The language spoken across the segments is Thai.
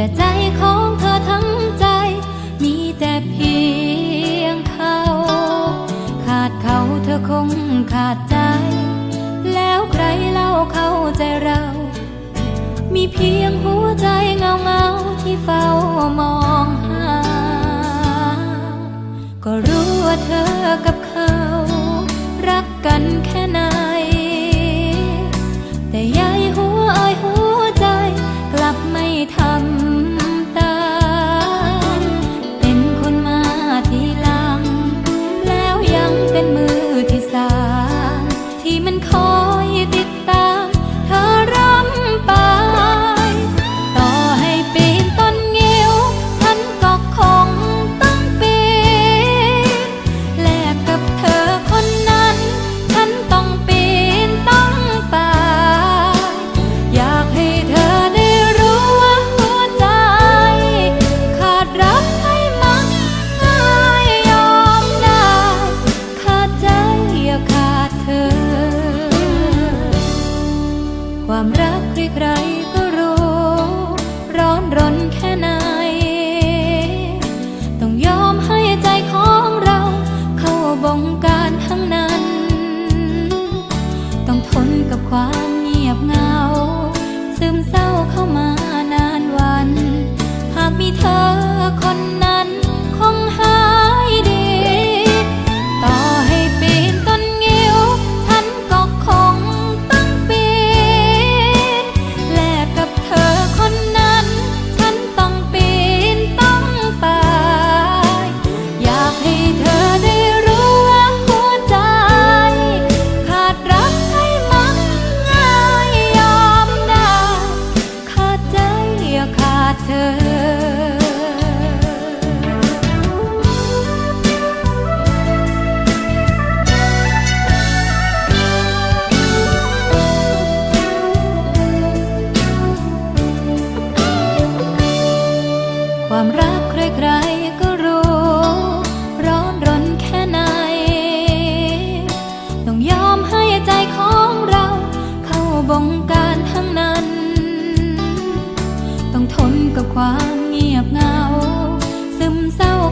แต่ใจของเธอทั้งใจ มีแต่เพียงเขา ขาดเขาเธอคงขาดใจ แล้วใครเล่าเข้าใจเรา มีเพียงหัวใจเงาเงาที่เฝ้ามองหา ก็รู้ว่าเธอกับเขา รักกันแค่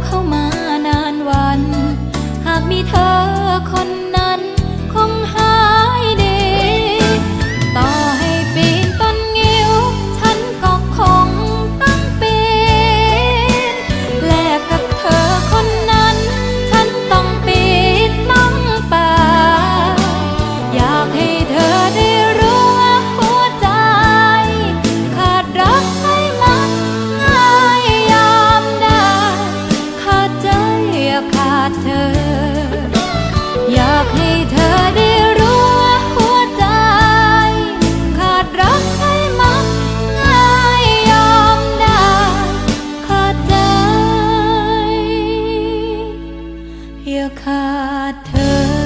เข้ามานานวัน หากมีเธอ เดียวขาดเธอ